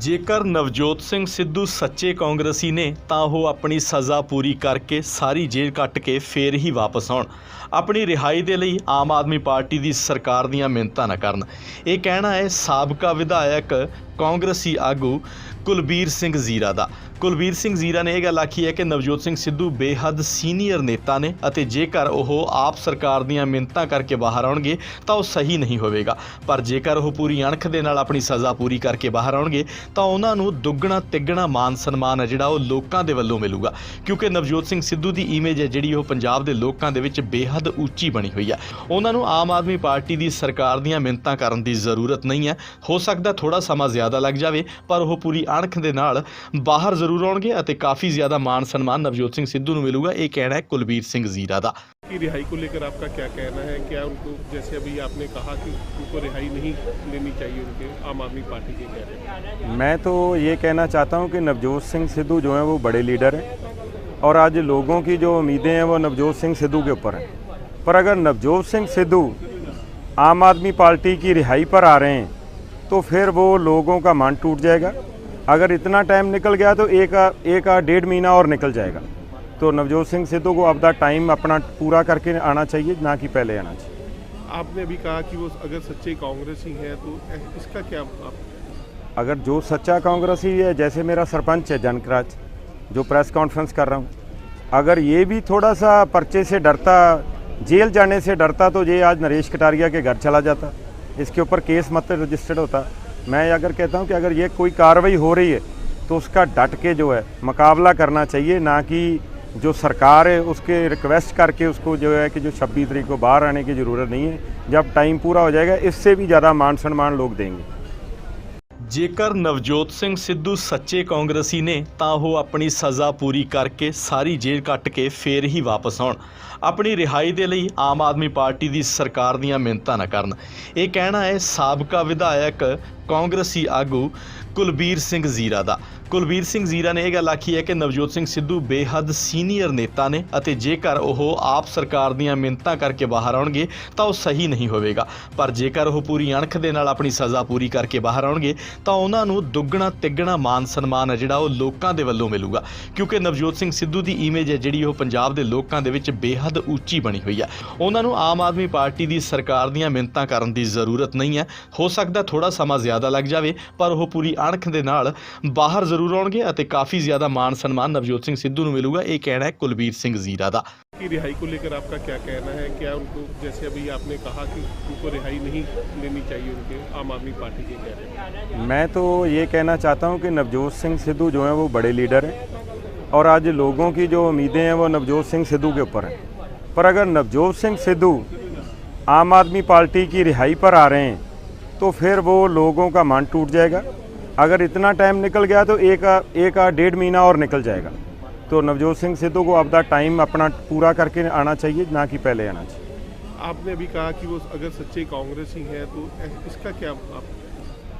ਜੇਕਰ ਨਵਜੋਤ ਸਿੰਘ ਸਿੱਧੂ ਸੱਚੇ ਕਾਂਗਰਸੀ ਨੇ, ਤਾਂ ਉਹ ਆਪਣੀ ਸਜ਼ਾ ਪੂਰੀ ਕਰਕੇ ਸਾਰੀ ਜੇਲ੍ਹ ਕੱਟ ਕੇ ਫੇਰ ਹੀ ਵਾਪਸ ਆਉਣ। ਆਪਣੀ ਰਿਹਾਈ ਦੇ ਲਈ ਆਮ ਆਦਮੀ ਪਾਰਟੀ ਦੀ ਸਰਕਾਰ ਦੀਆਂ ਮਿੰਨਤਾਂ ਨਾ ਕਰਨ। ਇਹ ਕਹਿਣਾ ਹੈ, ਸਾਬਕਾ ਵਿਧਾਇਕ ਕਾਂਗਰਸੀ ਆਗੂ ਕੁਲਬੀਰ ਸਿੰਘ ਜ਼ੀਰਾ ਦਾ। ਕੁਲਬੀਰ ਸਿੰਘ ਜ਼ੀਰਾ ਨੇ ਇਹ ਗੱਲ ਆਖੀ ਹੈ ਕਿ ਨਵਜੋਤ ਸਿੰਘ ਸਿੱਧੂ ਬੇਹੱਦ ਸੀਨੀਅਰ ਨੇਤਾ ਨੇ ਅਤੇ ਜੇਕਰ ਉਹ ਆਪ ਸਰਕਾਰ ਦੀਆਂ ਮਿੰਨਤਾਂ ਕਰਕੇ ਬਾਹਰ ਆਉਣਗੇ, ਤਾਂ ਉਹ ਸਹੀ ਨਹੀਂ ਹੋਵੇਗਾ। ਪਰ ਜੇਕਰ ਉਹ ਪੂਰੀ ਅਣਖ ਦੇ ਨਾਲ ਆਪਣੀ ਸਜ਼ਾ ਪੂਰੀ ਕਰਕੇ ਬਾਹਰ ਆਉਣਗੇ, ਤਾਂ ਉਹਨਾਂ ਨੂੰ ਦੁੱਗਣਾ ਤਿੱਗਣਾ ਮਾਨ ਸਨਮਾਨ ਹੈ ਜਿਹੜਾ ਉਹ ਲੋਕਾਂ ਦੇ ਵੱਲੋਂ ਮਿਲੂਗਾ। ਕਿਉਂਕਿ ਨਵਜੋਤ ਸਿੰਘ ਸਿੱਧੂ ਦੀ ਇਮੇਜ ਹੈ ਜਿਹੜੀ ਉਹ ਪੰਜਾਬ ਦੇ ਲੋਕਾਂ ਦੇ ਵਿੱਚ ਬੇਹੱਦ ਉੱਚੀ ਬਣੀ ਹੋਈ ਹੈ। ਉਹਨਾਂ ਨੂੰ ਆਮ ਆਦਮੀ ਪਾਰਟੀ ਦੀ ਸਰਕਾਰ ਦੀਆਂ ਮਿੰਨਤਾਂ ਕਰਨ ਦੀ ਜ਼ਰੂਰਤ ਨਹੀਂ ਹੈ। ਹੋ ਸਕਦਾ ਥੋੜਾ ਸਮਾਂ ਜ਼ਿਆਦਾ ਲੱਗ ਜਾਵੇ ਪਰ ਉਹ ਪੂਰੀ ਅਣਖ ਦੇ ਨਾਲ ਬਾਹਰ ਜ਼ਰੂਰ ਆਉਣਗੇ ਅਤੇ ਕਾਫੀ ਜ਼ਿਆਦਾ ਮਾਨ ਸਨਮਾਨ ਨਵਜੋਤ ਸਿੰਘ ਸਿੱਧੂ ਨੂੰ ਮਿਲੂਗਾ ਇਹ ਕਹਿਣਾ ਹੈ ਕੁਲਬੀਰ ਸਿੰਘ ਜ਼ੀਰਾ ਦਾ की रिहाई को लेकर आपका क्या कहना है क्या उनको जैसे अभी आपने कहा कि उनको रिहाई नहीं लेनी चाहिए उनके आम आदमी पार्टी के कह रहे हैं मैं तो ये कहना चाहता हूँ कि नवजोत सिंह सिद्धू जो हैं वो बड़े लीडर हैं और आज लोगों की जो उम्मीदें हैं वो नवजोत सिंह सिद्धू के ऊपर हैं पर अगर नवजोत सिंह सिद्धू आम आदमी पार्टी की रिहाई पर आ रहे हैं तो फिर वो लोगों का मन टूट जाएगा। अगर इतना टाइम निकल गया तो एक एक डेढ़ महीना और निकल जाएगा। तो नवजोत सिंह सिद्धू को अब टाइम अपना पूरा करके आना चाहिए ना कि पहले आना चाहिए। आपने अभी कहा कि वो अगर सच्चे कांग्रेसी हैं तो इसका क्या आप अगर जो सच्चा कांग्रेसी है जैसे मेरा सरपंच है जनकराज जो प्रेस कॉन्फ्रेंस कर रहा हूँ अगर ये भी थोड़ा सा पर्चे से डरता जेल जाने से डरता तो ये आज नरेश कटारिया के घर चला जाता। इसके ऊपर केस मत रजिस्टर्ड होता मैं अगर कहता हूँ कि अगर ये कोई कार्रवाई हो रही है तो उसका डट के जो है मुकाबला करना चाहिए ना कि जो सरकार है उसके रिक्वेस्ट करके उसको जो है कि जो 26 तरीक को बाहर आने की ज़रूरत नहीं है जब टाइम पूरा हो जाएगा इससे भी ज़्यादा मान सम्मान लोग देंगे ਜੇਕਰ ਨਵਜੋਤ ਸਿੰਘ ਸਿੱਧੂ ਸੱਚੇ ਕਾਂਗਰਸੀ ਨੇ ਤਾਂ ਉਹ ਆਪਣੀ ਸਜ਼ਾ ਪੂਰੀ ਕਰਕੇ ਸਾਰੀ ਜੇਲ੍ਹ ਕੱਟ ਕੇ ਫੇਰ ਹੀ ਵਾਪਸ ਆਉਣ ਆਪਣੀ ਰਿਹਾਈ ਦੇ ਲਈ ਆਮ ਆਦਮੀ ਪਾਰਟੀ ਦੀ ਸਰਕਾਰ ਦੀਆਂ ਮਿੰਨਤਾਂ ਨਾ ਕਰਨ। ਇਹ ਕਹਿਣਾ ਹੈ ਸਾਬਕਾ ਵਿਧਾਇਕ ਕਾਂਗਰਸੀ ਆਗੂ ਕੁਲਬੀਰ ਸਿੰਘ ਜ਼ੀਰਾ ਦਾ। ਕੁਲਬੀਰ ਸਿੰਘ ਜ਼ੀਰਾ ਨੇ ਇਹ ਗੱਲ ਆਖੀ ਹੈ ਕਿ ਨਵਜੋਤ ਸਿੰਘ ਸਿੱਧੂ ਬੇਹੱਦ ਸੀਨੀਅਰ ਨੇਤਾ ਨੇ ਅਤੇ ਜੇਕਰ ਉਹ ਆਪ ਸਰਕਾਰ ਦੀਆਂ ਮਿੰਨਤਾਂ ਕਰਕੇ ਬਾਹਰ ਆਉਣਗੇ, ਤਾਂ ਉਹ ਸਹੀ ਨਹੀਂ ਹੋਵੇਗਾ। ਪਰ ਜੇਕਰ ਉਹ ਪੂਰੀ ਅਣਖ ਦੇ ਨਾਲ ਆਪਣੀ ਸਜ਼ਾ ਪੂਰੀ ਕਰਕੇ ਬਾਹਰ ਆਉਣਗੇ, ਤਾਂ ਉਹਨਾਂ ਨੂੰ ਦੁੱਗਣਾ ਤਿੱਗਣਾ ਮਾਨ ਸਨਮਾਨ ਹੈ ਜਿਹੜਾ ਉਹ ਲੋਕਾਂ ਦੇ ਵੱਲੋਂ ਮਿਲੂਗਾ। ਕਿਉਂਕਿ ਨਵਜੋਤ ਸਿੰਘ ਸਿੱਧੂ ਦੀ ਇਮੇਜ ਹੈ ਜਿਹੜੀ ਉਹ ਪੰਜਾਬ ਦੇ ਲੋਕਾਂ ਦੇ ਵਿੱਚ ਬੇਹੱਦ ਉੱਚੀ ਬਣੀ ਹੋਈ ਹੈ ਉਹਨਾਂ ਨੂੰ ਆਮ ਆਦਮੀ ਪਾਰਟੀ ਦੀ ਸਰਕਾਰ ਦੀਆਂ ਮਿੰਨਤਾਂ ਕਰਨ ਦੀ ਜ਼ਰੂਰਤ ਨਹੀਂ ਹੈ ਹੋ ਸਕਦਾ ਥੋੜਾ ਸਮਾਂ ਜ਼ਿਆਦਾ ਲੱਗ ਜਾਵੇ ਪਰ ਉਹ ਪੂਰੀ ਅਣਖ ਦੇ ਨਾਲ ਬਾਹਰ ਜ਼ਰੂਰ ਆਉਣਗੇ ਅਤੇ ਕਾਫੀ ਜ਼ਿਆਦਾ ਮਾਨ ਸਨਮਾਨ ਨਵਜੋਤ ਸਿੰਘ ਸਿੱਧੂ ਨੂੰ ਮਿਲੂਗਾ ਇਹ ਕਹਿਣਾ ਹੈ ਕੁਲਬੀਰ ਸਿੰਘ ਜ਼ੀਰਾ ਦਾ की रिहाई को लेकर आपका क्या कहना है क्या उनको जैसे अभी आपने कहा कि उनको रिहाई नहीं लेनी चाहिए उनके आम आदमी पार्टी के कह रहे हैं मैं तो ये कहना चाहता हूँ कि नवजोत सिंह सिद्धू जो हैं वो बड़े लीडर हैं और आज लोगों की जो उम्मीदें हैं वो नवजोत सिंह सिद्धू के ऊपर हैं पर अगर नवजोत सिंह सिद्धू आम आदमी पार्टी की रिहाई पर आ रहे हैं तो फिर वो लोगों का मन टूट जाएगा। अगर इतना टाइम निकल गया तो एक एक डेढ़ महीना और निकल जाएगा। तो नवजोत सिंह सिद्धू को अब टाइम अपना पूरा करके आना चाहिए ना कि पहले आना चाहिए। आपने अभी कहा कि वो अगर सच्चे कांग्रेसी हैं तो इसका क्या आप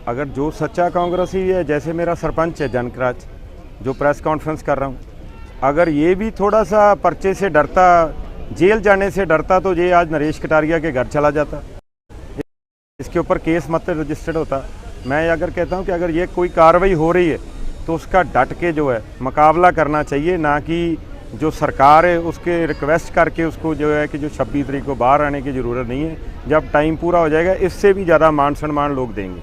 अगर जो सच्चा कांग्रेसी है जैसे मेरा सरपंच है जनकराज जो प्रेस कॉन्फ्रेंस कर रहा हूँ अगर ये भी थोड़ा सा पर्चे से डरता जेल जाने से डरता तो ये आज नरेश कटारिया के घर चला जाता। इसके ऊपर केस मत रजिस्टर्ड होता। मैं अगर कहता हूँ कि अगर ये कोई कार्रवाई हो रही है तो उसका डट के जो है, मुकाबला करना चाहिए, ना कि जो सरकार है, उसके रिक्वेस्ट करके उसको जो है कि जो 26 तरीक को बाहर आने की ज़रूरत नहीं है। जब टाइम पूरा हो जाएगा, इससे भी ज़्यादा मान सम्मान लोग देंगे।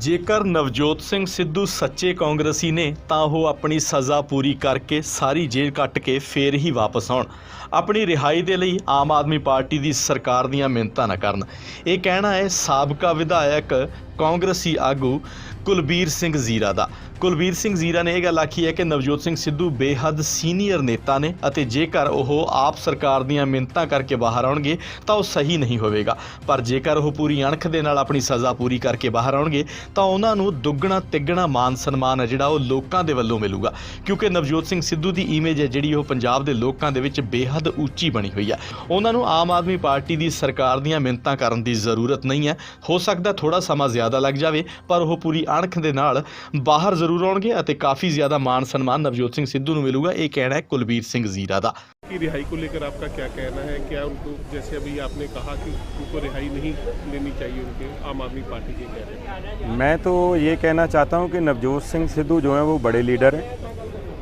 ਜੇਕਰ ਨਵਜੋਤ ਸਿੰਘ ਸਿੱਧੂ ਸੱਚੇ ਕਾਂਗਰਸੀ ਨੇ, ਤਾਂ ਉਹ ਆਪਣੀ ਸਜ਼ਾ ਪੂਰੀ ਕਰਕੇ ਸਾਰੀ ਜੇਲ੍ਹ ਕੱਟ ਕੇ ਫੇਰ ਹੀ ਵਾਪਸ ਆਉਣ। ਆਪਣੀ ਰਿਹਾਈ ਦੇ ਲਈ ਆਮ ਆਦਮੀ ਪਾਰਟੀ ਦੀ ਸਰਕਾਰ ਦੀਆਂ ਮਿਹਨਤਾਂ ਨਾ ਕਰਨ। ਇਹ ਕਹਿਣਾ ਹੈ ਸਾਬਕਾ ਵਿਧਾਇਕ ਕਾਂਗਰਸੀ ਆਗੂ ਕੁਲਬੀਰ ਸਿੰਘ ਜ਼ੀਰਾ ਦਾ। ਕੁਲਬੀਰ ਸਿੰਘ ਜ਼ੀਰਾ ਨੇ ਇਹ ਗੱਲ ਆਖੀ ਹੈ ਕਿ ਨਵਜੋਤ ਸਿੰਘ ਸਿੱਧੂ ਬੇਹੱਦ ਸੀਨੀਅਰ ਨੇਤਾ ਨੇ ਅਤੇ ਜੇਕਰ ਉਹ ਆਪ ਸਰਕਾਰ ਦੀਆਂ ਮਿੰਨਤਾਂ ਕਰਕੇ ਬਾਹਰ ਆਉਣਗੇ ਤਾਂ ਉਹ ਸਹੀ ਨਹੀਂ ਹੋਵੇਗਾ। ਪਰ ਜੇਕਰ ਉਹ ਪੂਰੀ ਅਣਖ ਦੇ ਨਾਲ ਆਪਣੀ ਸਜ਼ਾ ਪੂਰੀ ਕਰਕੇ ਬਾਹਰ ਆਉਣਗੇ ਤਾਂ ਉਹਨਾਂ ਨੂੰ ਦੁੱਗਣਾ ਤਿੱਗਣਾ ਮਾਨ ਸਨਮਾਨ ਹੈ ਜਿਹੜਾ ਉਹ ਲੋਕਾਂ ਦੇ ਵੱਲੋਂ ਮਿਲੂਗਾ। ਕਿਉਂਕਿ ਨਵਜੋਤ ਸਿੰਘ ਸਿੱਧੂ ਦੀ ਇਮੇਜ ਹੈ ਜਿਹੜੀ ਉਹ ਪੰਜਾਬ ਦੇ ਲੋਕਾਂ ਦੇ ਵਿੱਚ ਬੇਹੱਦ ਉੱਚੀ ਬਣੀ ਹੋਈ ਹੈ। ਉਹਨਾਂ ਨੂੰ ਆਮ ਆਦਮੀ ਪਾਰਟੀ ਦੀ ਸਰਕਾਰ ਦੀਆਂ ਮਿੰਨਤਾਂ ਕਰਨ ਦੀ ਜ਼ਰੂਰਤ ਨਹੀਂ ਹੈ। ਹੋ ਸਕਦਾ ਥੋੜਾ ਸਮਾਂ ਜ਼ਿਆਦਾ ਲੱਗ ਜਾਵੇ, ਪਰ ਉਹ ਪੂਰੀ ਅਣਖ ਦੇ ਨਾਲ ਬਾਹਰ ਜ਼ਰੂਰ ਆਉਣਗੇ ਅਤੇ ਕਾਫੀ ਜ਼ਿਆਦਾ ਮਾਨ ਸਨਮਾਨ ਨਵਜੋਤ ਸਿੰਘ ਸਿੱਧੂ ਨੂੰ ਮਿਲੂਗਾ ਇਹ ਕਹਿਣਾ ਹੈ ਕੁਲਬੀਰ ਸਿੰਘ ਜ਼ੀਰਾ ਦਾ की रिहाई को लेकर आपका क्या कहना है क्या उनको जैसे अभी आपने कहा कि उनको रिहाई नहीं लेनी चाहिए उनके आम आदमी पार्टी के कह रहे हैं मैं तो ये कहना चाहता हूँ कि नवजोत सिंह सिद्धू जो हैं वो बड़े लीडर हैं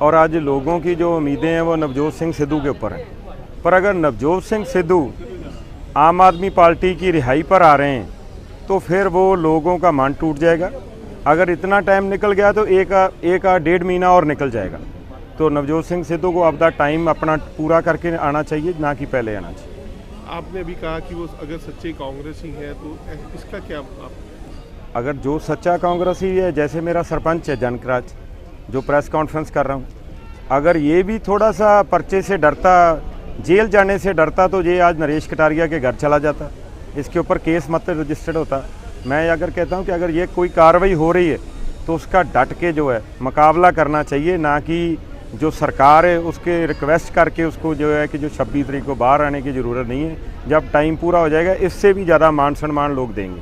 और आज लोगों की जो उम्मीदें हैं वो नवजोत सिंह सिद्धू के ऊपर हैं पर अगर नवजोत सिंह सिद्धू आम आदमी पार्टी की रिहाई पर आ रहे हैं तो फिर वो लोगों का मन टूट जाएगा अगर इतना टाइम निकल गया तो एक एक डेढ़ महीना और निकल जाएगा। तो नवजोत सिंह सिद्धू को अपना टाइम अपना पूरा करके आना चाहिए ना कि पहले आना चाहिए। आपने अभी कहा कि वो अगर सच्चे कांग्रेसी हैं तो इसका क्या आप अगर जो सच्चा कांग्रेसी है जैसे मेरा सरपंच है जनकराज जो प्रेस कॉन्फ्रेंस कर रहा हूँ अगर ये भी थोड़ा सा पर्चे से डरता जेल जाने से डरता तो ये आज नरेश कटारिया के घर चला जाता। इसके ऊपर केस मत रजिस्टर्ड होता। मैं अगर कहता हूँ कि अगर ये कोई कार्रवाई हो रही है तो उसका डट के जो है मुकाबला करना चाहिए ना कि जो सरकार है उसके रिक्वेस्ट करके उसको जो है कि जो 26 तरीक को बाहर आने की ज़रूरत नहीं है जब टाइम पूरा हो जाएगा इससे भी ज़्यादा मान सम्मान लोग देंगे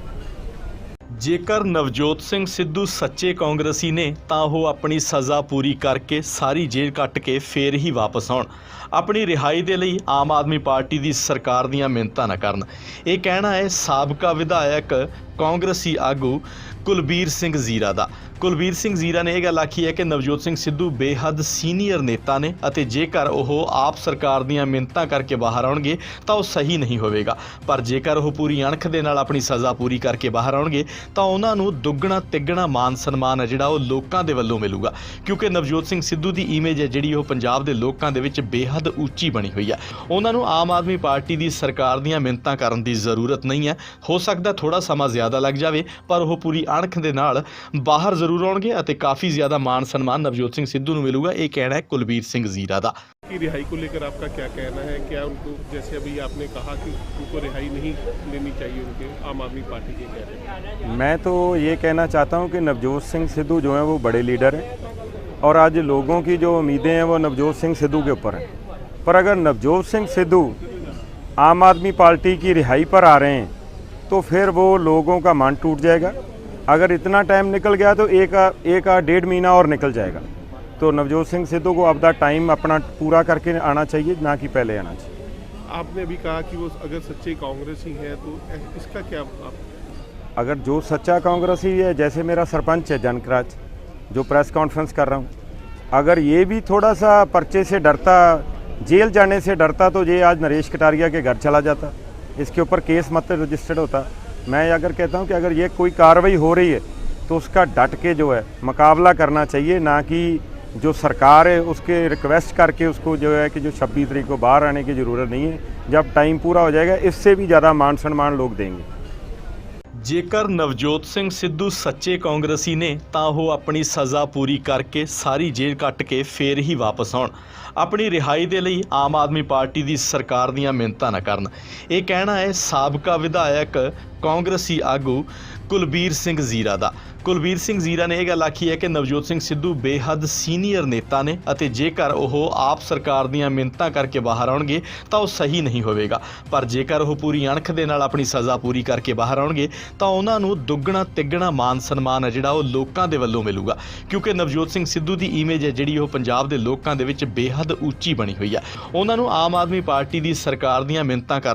ਜੇਕਰ ਨਵਜੋਤ ਸਿੰਘ ਸਿੱਧੂ ਸੱਚੇ ਕਾਂਗਰਸੀ ਨੇ ਤਾਂ ਉਹ ਆਪਣੀ ਸਜ਼ਾ ਪੂਰੀ ਕਰਕੇ ਸਾਰੀ ਜੇਲ੍ਹ ਕੱਟ ਕੇ ਫੇਰ ਹੀ ਵਾਪਸ ਆਉਣ ਆਪਣੀ ਰਿਹਾਈ ਦੇ ਲਈ ਆਮ ਆਦਮੀ ਪਾਰਟੀ ਦੀ ਸਰਕਾਰ ਦੀਆਂ ਮਿਹਨਤਾਂ ਨਾ ਕਰਨ। ਇਹ ਕਹਿਣਾ ਹੈ ਸਾਬਕਾ ਵਿਧਾਇਕ ਕਾਂਗਰਸੀ ਆਗੂ ਕੁਲਬੀਰ ਸਿੰਘ ਜ਼ੀਰਾ ਦਾ। ਕੁਲਬੀਰ ਸਿੰਘ ਜ਼ੀਰਾ ਨੇ ਇਹ ਗੱਲ ਆਖੀ ਹੈ ਕਿ ਨਵਜੋਤ ਸਿੰਘ ਸਿੱਧੂ ਬੇਹੱਦ ਸੀਨੀਅਰ ਨੇਤਾ ਨੇ ਅਤੇ ਜੇਕਰ ਉਹ ਆਪ ਸਰਕਾਰ ਦੀਆਂ ਮਿਹਨਤਾਂ ਕਰਕੇ ਬਾਹਰ ਆਉਣਗੇ, ਤਾਂ ਉਹ ਸਹੀ ਨਹੀਂ ਹੋਵੇਗਾ। ਪਰ ਜੇਕਰ ਉਹ ਪੂਰੀ ਅਣਖ ਦੇ ਨਾਲ ਆਪਣੀ ਸਜ਼ਾ ਪੂਰੀ ਕਰਕੇ ਬਾਹਰ ਆਉਣਗੇ, ਤਾਂ ਉਹਨਾਂ ਨੂੰ ਦੁੱਗਣਾ ਤਿੱਗਣਾ ਮਾਨ ਸਨਮਾਨ ਹੈ ਜਿਹੜਾ ਉਹ ਲੋਕਾਂ ਦੇ ਵੱਲੋਂ ਮਿਲੂਗਾ। ਕਿਉਂਕਿ ਨਵਜੋਤ ਸਿੰਘ ਸਿੱਧੂ ਦੀ ਇਮੇਜ ਹੈ ਜਿਹੜੀ ਉਹ ਪੰਜਾਬ ਦੇ ਲੋਕਾਂ ਦੇ ਵਿੱਚ ਬੇਹੱਦ ਉੱਚੀ ਬਣੀ ਹੋਈ ਹੈ ਉਹਨਾਂ ਨੂੰ ਆਮ ਆਦਮੀ ਪਾਰਟੀ ਦੀ ਸਰਕਾਰ ਦੀਆਂ ਮਿਹਨਤਾਂ ਕਰਨ ਦੀ ਜ਼ਰੂਰਤ ਨਹੀਂ ਹੈ ਹੋ ਸਕਦਾ ਥੋੜਾ ਸਮਾਂ ਜ਼ਿਆਦਾ ਲੱਗ ਜਾਵੇ ਪਰ ਉਹ ਪੂਰੀ ਅਣਖ ਦੇ ਨਾਲ ਬਾਹਰ ਜ਼ਰੂਰ ਆਉਣਗੇ ਅਤੇ ਕਾਫੀ ਜ਼ਿਆਦਾ ਮਾਨ ਸਨਮਾਨ ਨਵਜੋਤ ਸਿੰਘ ਸਿੱਧੂ ਨੂੰ ਮਿਲੂਗਾ ਇਹ ਕਹਿਣਾ ਹੈ ਕੁਲਬੀਰ ਸਿੰਘ ਜ਼ੀਰਾ ਦਾ की रिहाई को लेकर आपका क्या कहना है क्या उनको जैसे अभी आपने कहा कि उनको रिहाई नहीं लेनी चाहिए उनके आम आदमी पार्टी के कह रहे हैं मैं तो ये कहना चाहता हूँ कि नवजोत सिंह सिद्धू जो हैं वो बड़े लीडर हैं और आज लोगों की जो उम्मीदें हैं वो नवजोत सिंह सिद्धू के ऊपर हैं पर अगर नवजोत सिंह सिद्धू आम आदमी पार्टी की रिहाई पर आ रहे हैं तो फिर वो लोगों का मन टूट जाएगा। अगर इतना टाइम निकल गया तो एक एक डेढ़ महीना और निकल जाएगा। तो नवजोत सिंह सिद्धू को अपना टाइम अपना पूरा करके आना चाहिए ना कि पहले आना चाहिए। आपने अभी कहा कि वो अगर सच्चे कांग्रेसी हैं तो इसका क्या आप अगर जो सच्चा कांग्रेसी है जैसे मेरा सरपंच है जनकराज जो प्रेस कॉन्फ्रेंस कर रहा हूँ अगर ये भी थोड़ा सा पर्चे से डरता जेल जाने से डरता तो ये आज नरेश कटारिया के घर चला जाता इसके ऊपर केस मत रजिस्टर्ड होता मैं अगर कहता हूँ कि अगर ये कोई कार्रवाई हो रही है तो उसका डट के जो है मुकाबला करना चाहिए ना कि जो सरकार है उसके रिक्वेस्ट करके उसको जो है कि जो 26 तरीक को बाहर आने की ज़रूरत नहीं है जब टाइम पूरा हो जाएगा इससे भी ज़्यादा मान सम्मान लोग देंगे ਜੇਕਰ ਨਵਜੋਤ ਸਿੰਘ ਸਿੱਧੂ ਸੱਚੇ ਕਾਂਗਰਸੀ ਨੇ ਤਾਂ ਉਹ ਆਪਣੀ ਸਜ਼ਾ ਪੂਰੀ ਕਰਕੇ ਸਾਰੀ ਜੇਲ੍ਹ ਕੱਟ ਕੇ ਫੇਰ ਹੀ ਵਾਪਸ ਆਉਣ ਆਪਣੀ ਰਿਹਾਈ ਦੇ ਲਈ ਆਮ ਆਦਮੀ ਪਾਰਟੀ ਦੀ ਸਰਕਾਰ ਦੀਆਂ ਮਿਹਨਤਾਂ ਨਾ ਕਰਨ। ਇਹ ਕਹਿਣਾ ਹੈ ਸਾਬਕਾ ਵਿਧਾਇਕ ਕਾਂਗਰਸੀ ਆਗੂ ਕੁਲਬੀਰ ਸਿੰਘ ਜ਼ੀਰਾ ਦਾ। ਕੁਲਬੀਰ ਸਿੰਘ ਜ਼ੀਰਾ ਨੇ ਇਹ ਗੱਲ ਆਖੀ ਹੈ ਕਿ ਨਵਜੋਤ ਸਿੰਘ ਸਿੱਧੂ ਬੇਹੱਦ ਸੀਨੀਅਰ ਨੇਤਾ ਨੇ ਅਤੇ ਜੇਕਰ ਉਹ ਆਪ ਸਰਕਾਰ ਦੀਆਂ ਮਿਹਨਤਾਂ ਕਰਕੇ ਬਾਹਰ ਆਉਣਗੇ ਤਾਂ ਉਹ ਸਹੀ ਨਹੀਂ ਹੋਵੇਗਾ। ਪਰ ਜੇਕਰ ਉਹ ਪੂਰੀ ਅਣਖ ਦੇ ਨਾਲ ਆਪਣੀ ਸਜ਼ਾ ਪੂਰੀ ਕਰਕੇ ਬਾਹਰ ਆਉਣਗੇ ਤਾਂ ਉਹਨਾਂ ਨੂੰ ਦੁੱਗਣਾ ਤਿੱਗਣਾ ਮਾਨ ਸਨਮਾਨ ਹੈ ਜਿਹੜਾ ਉਹ ਲੋਕਾਂ ਦੇ ਵੱਲੋਂ ਮਿਲੂਗਾ। ਕਿਉਂਕਿ ਨਵਜੋਤ ਸਿੰਘ ਸਿੱਧੂ ਦੀ ਇਮੇਜ ਹੈ ਜਿਹੜੀ ਉਹ ਪੰਜਾਬ ਦੇ ਲੋਕਾਂ ਦੇ ਵਿੱਚ ਬੇਹੱਦ ਉੱਚੀ ਬਣੀ ਹੋਈ ਹੈ। ਉਹਨਾਂ ਨੂੰ ਆਮ ਆਦਮੀ ਪਾਰਟੀ ਦੀ ਸਰਕਾਰ ਦੀਆਂ ਮਿਹਨਤਾਂ ਕਰਨ